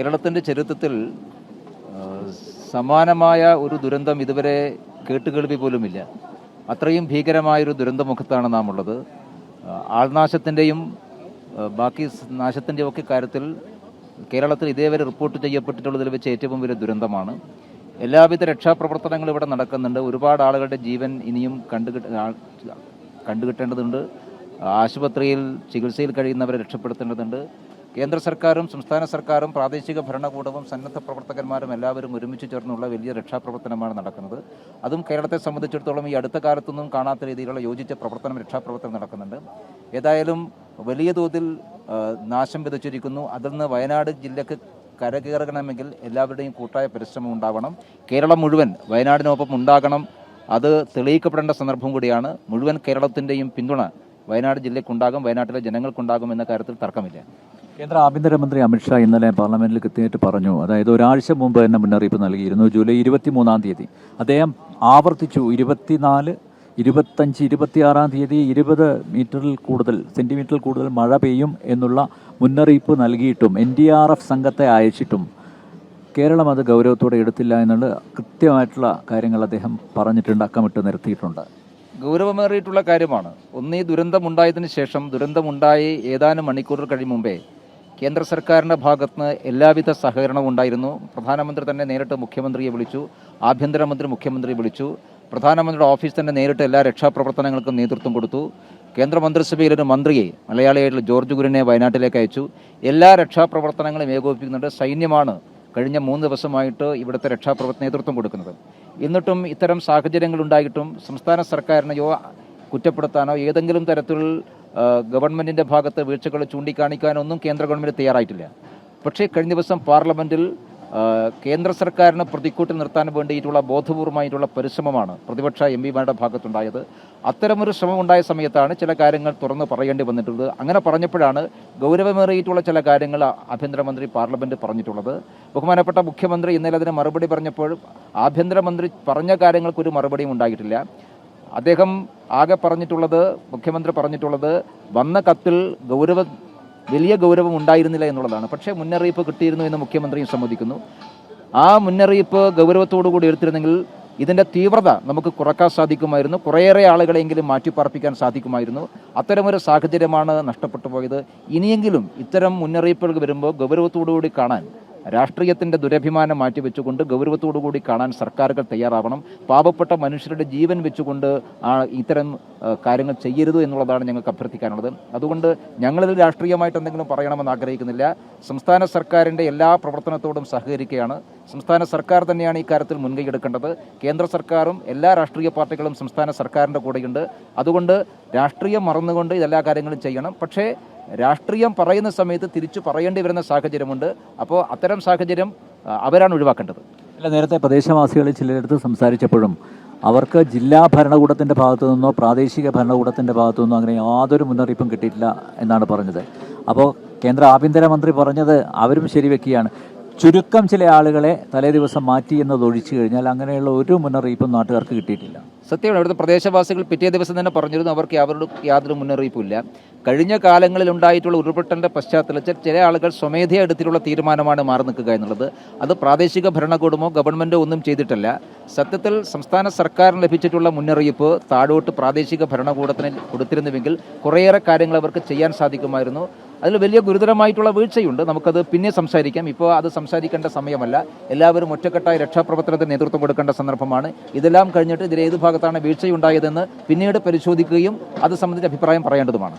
കേരളത്തിന്റെ ചരിത്രത്തിൽ സമാനമായ ഒരു ദുരന്തം ഇതുവരെ കേട്ടുകേൾവി പോലുമില്ല. അത്രയും ഭീകരമായൊരു ദുരന്തമുഖത്താണ് നാം ഉള്ളത് ആൾനാശത്തിന്റെയും ബാക്കി നാശത്തിന്റെയും ഒക്കെ കാര്യത്തിൽ കേരളത്തിൽ ഇതേവരെ റിപ്പോർട്ട് ചെയ്യപ്പെട്ടിട്ടുള്ളതിൽ വെച്ച് ഏറ്റവും വലിയ ദുരന്തമാണ്. എല്ലാവിധ രക്ഷാപ്രവർത്തനങ്ങളും ഇവിടെ നടക്കുന്നുണ്ട്. ഒരുപാട് ആളുകളുടെ ജീവൻ ഇനിയും ആ- കണ്ടുകിട്ടേണ്ടതുണ്ട്. ആശുപത്രിയിൽ ചികിത്സയിൽ കഴിയുന്നവരെ രക്ഷപ്പെടുത്തേണ്ടതുണ്ട്. കേന്ദ്ര സർക്കാരും സംസ്ഥാന സർക്കാരും പ്രാദേശിക ഭരണകൂടവും സന്നദ്ധ പ്രവർത്തകന്മാരും എല്ലാവരും ഒരുമിച്ച് ചേർന്നുള്ള വലിയ രക്ഷാപ്രവർത്തനമാണ് നടക്കുന്നത്. അതും കേരളത്തെ സംബന്ധിച്ചിടത്തോളം ഈ അടുത്ത കാലത്തൊന്നും കാണാത്ത രീതിയിലുള്ള യോജിച്ച പ്രവർത്തനം രക്ഷാപ്രവർത്തനം നടക്കുന്നുണ്ട്. ഏതായാലും വലിയ തോതിൽ നാശം വിതച്ചിരിക്കുന്നു. അതിൽ നിന്ന് വയനാട് ജില്ലക്ക് കരകയറണമെങ്കിൽ എല്ലാവരുടെയും കൂട്ടായ പരിശ്രമം ഉണ്ടാവണം. കേരളം മുഴുവൻ വയനാടിനൊപ്പം ഉണ്ടാകണം. അത് തെളിയിക്കപ്പെടേണ്ട സന്ദർഭം കൂടിയാണ്. മുഴുവൻ കേരളത്തിന്റെയും പിന്തുണ വയനാട് ജില്ലയ്ക്കുണ്ടാകും വയനാട്ടിലെ ജനങ്ങൾക്കുണ്ടാകും എന്ന കാര്യത്തിൽ തർക്കമില്ല. കേന്ദ്ര ആഭ്യന്തരമന്ത്രി അമിത്ഷാ ഇന്നലെ പാർലമെന്റിൽ കൃത്യമായിട്ട് പറഞ്ഞു. അതായത് ഒരാഴ്ച മുമ്പ് തന്നെ മുന്നറിയിപ്പ് നൽകിയിരുന്നു. ജൂലൈ ഇരുപത്തി മൂന്നാം തീയതി. അദ്ദേഹം ആവർത്തിച്ചു. ഇരുപത്തിനാല് ഇരുപത്തഞ്ച് ഇരുപത്തിയാറാം തീയതി ഇരുപത് മീറ്ററിൽ കൂടുതൽ സെന്റിമീറ്ററിൽ കൂടുതൽ മഴ പെയ്യും എന്നുള്ള മുന്നറിയിപ്പ് നൽകിയിട്ടും എൻ ഡി ആർ എഫ് സംഘത്തെ അയച്ചിട്ടും കേരളം അത് ഗൗരവത്തോടെ എടുത്തില്ല എന്നുള്ള കൃത്യമായിട്ടുള്ള കാര്യങ്ങൾ അദ്ദേഹം പറഞ്ഞിട്ടുണ്ട് അക്കമിട്ട് നിർത്തിയിട്ടുണ്ട് ഗൗരവമേറിയിട്ടുള്ള കാര്യമാണ്. ഒന്നീ ദുരന്തമുണ്ടായതിനു ശേഷം ദുരന്തമുണ്ടായി ഏതാനും മണിക്കൂറുകൾ കഴിയും മുമ്പേ കേന്ദ്ര സർക്കാരിന്റെ ഭാഗത്തുനിന്ന് എല്ലാവിധ സഹകരണവും ഉണ്ടായിരുന്നു. പ്രധാനമന്ത്രി തന്നെ നേരിട്ട് മുഖ്യമന്ത്രിയെ വിളിച്ചു ആഭ്യന്തരമന്ത്രി മുഖ്യമന്ത്രിയെ വിളിച്ചു പ്രധാനമന്ത്രിയുടെ ഓഫീസ് തന്നെ നേരിട്ട് എല്ലാ രക്ഷാപ്രവർത്തനങ്ങൾക്കും നേതൃത്വം കൊടുത്തു. കേന്ദ്ര മന്ത്രിസഭയിൽ ഒരു മന്ത്രിയെ മലയാളിയായിട്ടുള്ള ജോർജ് കുര്യനെ വയനാട്ടിലേക്ക് അയച്ചു. എല്ലാ രക്ഷാപ്രവർത്തനങ്ങളും ഏകോപിപ്പിക്കുന്നുണ്ട്. സൈന്യമാണ് കഴിഞ്ഞ മൂന്ന് ദിവസമായിട്ട് ഇവിടുത്തെ രക്ഷാപ്രവർത്തന നേതൃത്വം കൊടുക്കുന്നത്. എന്നിട്ടും ഇത്തരം സാഹചര്യങ്ങളുണ്ടായിട്ടും സംസ്ഥാന സർക്കാരിനെയോ കുറ്റപ്പെടുത്താനോ ഏതെങ്കിലും തരത്തിൽ ആ, ഗവൺമെന്റിന്റെ ഭാഗത്ത് വീഴ്ചകൾ ചൂണ്ടിക്കാണിക്കാനൊന്നും കേന്ദ്ര ഗവൺമെന്റ് തയ്യാറായിട്ടില്ല. പക്ഷേ കഴിഞ്ഞ ദിവസം പാർലമെന്റിൽ കേന്ദ്ര സർക്കാരിനെ പ്രതിക്കൂട്ടിൽ നിർത്താൻ വേണ്ടിയിട്ടുള്ള ബോധപൂർവമായിട്ടുള്ള പരിശ്രമമാണ് പ്രതിപക്ഷ എം പിമാരുടെ ഭാഗത്തുണ്ടായത്. അത്തരമൊരു ശ്രമം ഉണ്ടായ സമയത്താണ് ചില കാര്യങ്ങൾ തുറന്ന് പറയേണ്ടി വന്നിട്ടുള്ളത്. അങ്ങനെ പറഞ്ഞപ്പോഴാണ് ഗൗരവമേറിയിട്ടുള്ള ചില കാര്യങ്ങൾ ആഭ്യന്തരമന്ത്രി പാർലമെന്റ് പറഞ്ഞിട്ടുള്ളത്. ബഹുമാനപ്പെട്ട മുഖ്യമന്ത്രി ഇന്നലെ അതിന് മറുപടി പറഞ്ഞപ്പോൾ ആഭ്യന്തരമന്ത്രി പറഞ്ഞ കാര്യങ്ങൾക്കൊരു മറുപടിയും ഉണ്ടായിട്ടില്ല. അദ്ദേഹം ആകെ പറഞ്ഞിട്ടുള്ളത് മുഖ്യമന്ത്രി പറഞ്ഞിട്ടുള്ളത് വന്ന കത്തിൽ ഗൗരവ വലിയ ഗൗരവം ഉണ്ടായിരുന്നില്ല എന്നുള്ളതാണ്. പക്ഷേ മുന്നറിയിപ്പ് കിട്ടിയിരുന്നു എന്ന് മുഖ്യമന്ത്രിയും സമ്മതിക്കുന്നു. ആ മുന്നറിയിപ്പ് ഗൗരവത്തോടു കൂടി എടുത്തിരുന്നെങ്കിൽ ഇതിന്റെ തീവ്രത നമുക്ക് കുറയ്ക്കാൻ സാധിക്കുമായിരുന്നു. കുറേയേറെ ആളുകളെങ്കിലും മാറ്റിപ്പാർപ്പിക്കാൻ സാധിക്കുമായിരുന്നു. അത്തരമൊരു സാഹചര്യമാണ് നഷ്ടപ്പെട്ടു പോയത്. ഇനിയെങ്കിലും ഇത്തരം മുന്നറിയിപ്പുകൾ വരുമ്പോൾ ഗൗരവത്തോടു കൂടി കാണാൻ രാഷ്ട്രീയത്തിന്റെ ദുരഭിമാനം മാറ്റിവെച്ചുകൊണ്ട് ഗൗരവത്തോടു കൂടി കാണാൻ സർക്കാരുകൾ തയ്യാറാവണം. പാവപ്പെട്ട മനുഷ്യരുടെ ജീവൻ വെച്ചുകൊണ്ട് ഇത്തരം കാര്യങ്ങൾ ചെയ്യരുത് എന്നുള്ളതാണ് ഞങ്ങൾക്ക് അഭ്യർത്ഥിക്കാനുള്ളത്. അതുകൊണ്ട് ഞങ്ങളിത് രാഷ്ട്രീയമായിട്ട് എന്തെങ്കിലും പറയണമെന്ന് ആഗ്രഹിക്കുന്നില്ല. സംസ്ഥാന സർക്കാരിന്റെ എല്ലാ പ്രവർത്തനത്തോടും സഹകരിക്കുകയാണ്. സംസ്ഥാന സർക്കാർ തന്നെയാണ് ഈ കാര്യത്തിൽ മുൻകൈ എടുക്കേണ്ടത് കേന്ദ്ര സർക്കാരും എല്ലാ രാഷ്ട്രീയ പാർട്ടികളും സംസ്ഥാന സർക്കാരിന്റെ കൂടെയുണ്ട്. അതുകൊണ്ട് രാഷ്ട്രീയം മറന്നുകൊണ്ട് ഇതെല്ലാ കാര്യങ്ങളും ചെയ്യണം. പക്ഷേ രാഷ്ട്രീയം പറയുന്ന സമയത്ത് തിരിച്ചു പറയേണ്ടി വരുന്ന സാഹചര്യമുണ്ട്. അപ്പോൾ അത്തരം സാഹചര്യം അവരാണ് ഒഴിവാക്കേണ്ടത്. അല്ല നേരത്തെ പ്രദേശവാസികളിൽ ചിലരടുത്ത് സംസാരിച്ചപ്പോഴും അവർക്ക് ജില്ലാ ഭരണകൂടത്തിന്റെ ഭാഗത്തു നിന്നോ പ്രാദേശിക ഭരണകൂടത്തിന്റെ ഭാഗത്തു നിന്നോ അങ്ങനെ യാതൊരു മുന്നറിയിപ്പും കിട്ടിയിട്ടില്ല എന്നാണ് പറഞ്ഞത്. അപ്പോൾ കേന്ദ്ര ആഭ്യന്തരമന്ത്രി പറഞ്ഞത് അവരും ശരിവെക്കുകയാണ്. ചുരുക്കം ചില ആളുകളെ തലേ ദിവസം മാറ്റി എന്നത് ഒഴിച്ചു കഴിഞ്ഞാൽ അങ്ങനെയുള്ള ഒരു മുന്നറിയിപ്പും നാട്ടുകാർക്ക് കിട്ടിയിട്ടില്ല. സത്യമാണ് അവിടുത്തെ പ്രദേശവാസികൾ പിറ്റേ ദിവസം തന്നെ പറഞ്ഞിരുന്നു അവർക്ക് അവരുടെ യാതൊരു മുന്നറിയിപ്പില്ല കഴിഞ്ഞ കാലങ്ങളിൽ ഉണ്ടായിട്ടുള്ള ഉരുൾപൊട്ടലിന്റെ പശ്ചാത്തലത്തിൽ ചില ആളുകൾ സ്വമേധയാ എടുത്തിട്ടുള്ള തീരുമാനമാണ് മാറി നിൽക്കുക എന്നുള്ളത്. അത് പ്രാദേശിക ഭരണകൂടമോ ഗവൺമെന്റോ ഒന്നും ചെയ്തിട്ടില്ല. സത്യത്തിൽ സംസ്ഥാന സർക്കാരിന് ലഭിച്ചിട്ടുള്ള മുന്നറിയിപ്പ് താഴോട്ട് പ്രാദേശിക ഭരണകൂടത്തിന് കൊടുത്തിരുന്നുവെങ്കിൽ കുറേയേറെ കാര്യങ്ങൾ അവർക്ക് ചെയ്യാൻ സാധിക്കുമായിരുന്നു. അതിൽ വലിയ ഗുരുതരമായിട്ടുള്ള വീഴ്ചയുണ്ട്. നമുക്കത് പിന്നെ സംസാരിക്കാം. ഇപ്പോൾ അത് സംസാരിക്കേണ്ട സമയമല്ല. എല്ലാവരും ഒറ്റക്കെട്ടായി രക്ഷാപ്രവർത്തനത്തിന് നേതൃത്വം കൊടുക്കേണ്ട സന്ദർഭമാണ്. ഇതെല്ലാം കഴിഞ്ഞിട്ട് ഇതിൽ ഏത് ഭാഗത്താണ് വീഴ്ചയുണ്ടായതെന്ന് പിന്നീട് പരിശോധിക്കുകയും അത് സംബന്ധിച്ച് അഭിപ്രായം പറയേണ്ടതുമാണ്.